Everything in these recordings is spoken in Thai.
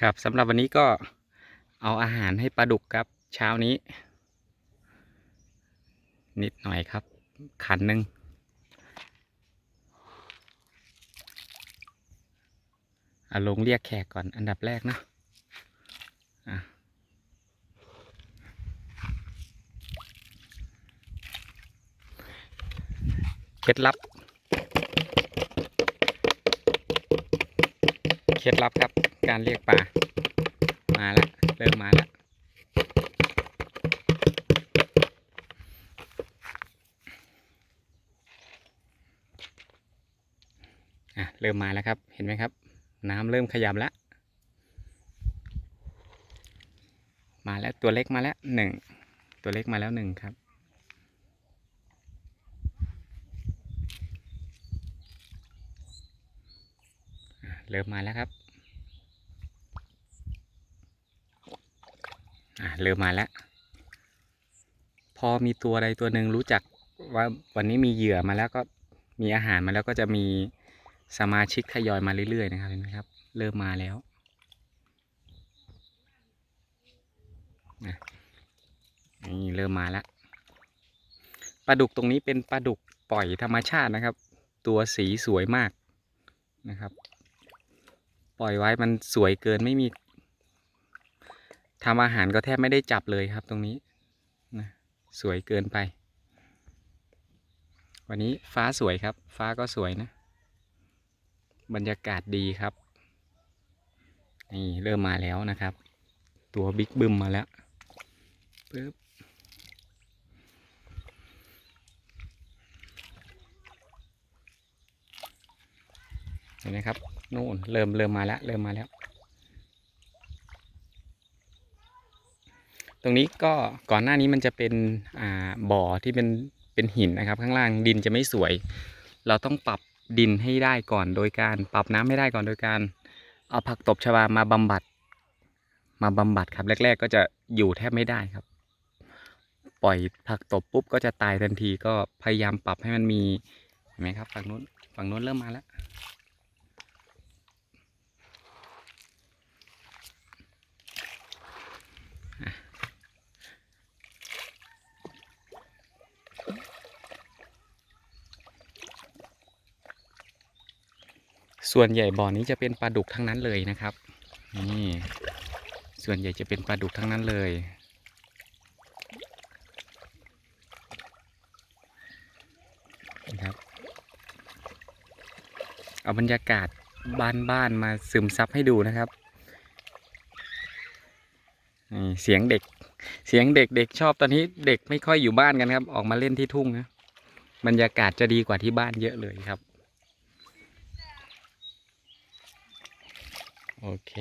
ครับสำหรับวันนี้ก็เอาอาหารให้ปลาดุกครับ เช้านี้ นิดหน่อยครับ ขันหนึ่งอาลงเรียกแขกก่อนอันดับแรกเนะอะเคล็ดลับ เคล็ดลับครับ การเรียกปลา มาแล้วเริ่มมาแล้วอะเริ่มมาแล้วครับ เห็นไหมครับ น้ำเริ่มขยับแล้วมาแล้วตัวเล็กมาแล้วหนึ่งตัวเล็กมาแล้วหนึ่งครับเริ่มมาแล้วครับ อะเริ่มมาแล้ว พอมีตัวใดตัวหนึ่งรู้จักว่าวันนี้มีเหยื่อมาแล้วก็มีอาหารมาแล้วก็จะมีสมาชิกทยอยมาเรื่อยๆนะครับเห็นไหมครับ เริ่มมาแล้วนะนี่เริ่มมาแล้วปลาดุกตรงนี้เป็นปลาดุกปล่อยธรรมชาตินะครับ ตัวสีสวยมากนะครับ ปล่อยไว้มันสวยเกินไม่มี ทำอาหารก็แทบไม่ได้จับเลยครับตรงนี้นะสวยเกินไป วันนี้ฟ้าสวยครับ ฟ้าก็สวยนะ บรรยากาศดีครับ นี่เริ่มมาแล้วนะครับ ตัวบิ๊กบึมมาแล้วปึ๊บเห็นไหมครับนู่นเริ่มเริ่มมาแล้วเริ่มมาแล้ว ตรงนี้ก็ก่อนหน้านี้มันจะเป็นอ่าบ่อที่เป็นเป็นหินนะครับ ข้างล่างดินจะไม่สวย เราต้องปรับดินให้ได้ก่อนโดยการปรับน้ำให้ได้ก่อนโดยการ เอาผักตบชวามาบำบัด มาบำบัดครับ แรก ๆ ก็จะอยู่แทบไม่ได้ครับ ปล่อยผักตบปุ๊บก็จะตายทันทีก็พยายามปรับให้มันมีเห็นไหมครับฝั่งนู้นฝั่งนู้นเริ่มมาแล้ว ส่วนใหญ่บ่อนี้จะเป็นปลาดุกทั้งนั้นเลยนะครับ นี่ส่วนใหญ่จะเป็นปลาดุกทั้งนั้นเลย นะครับ เอาบรรยากาศบ้านๆมาซึมซับให้ดูนะครับนี่เสียงเด็ก เสียงเด็กเด็กชอบตอนนี้เด็กไม่ค่อยอยู่บ้านกันครับ ออกมาเล่นที่ทุ่งนะ บรรยากาศจะดีกว่าที่บ้านเยอะเลยครับ โอเค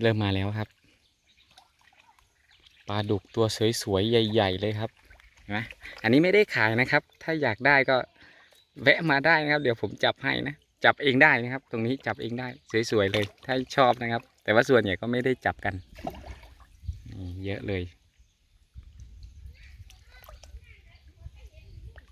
เริ่มมาแล้วครับ ปลาดุกตัวสวยๆ ใหญ่ ๆ เลยครับเห็นไหมอันนี้ไม่ได้ขายนะครับ ถ้าอยากได้ก็แวะมาได้นะครับ เดี๋ยวผมจับให้นะ จับเองได้นะครับ ตรงนี้จับเองได้สวยๆเลย ถ้าชอบนะครับ แต่ว่าส่วนใหญ่ก็ไม่ได้จับกัน เยอะเลย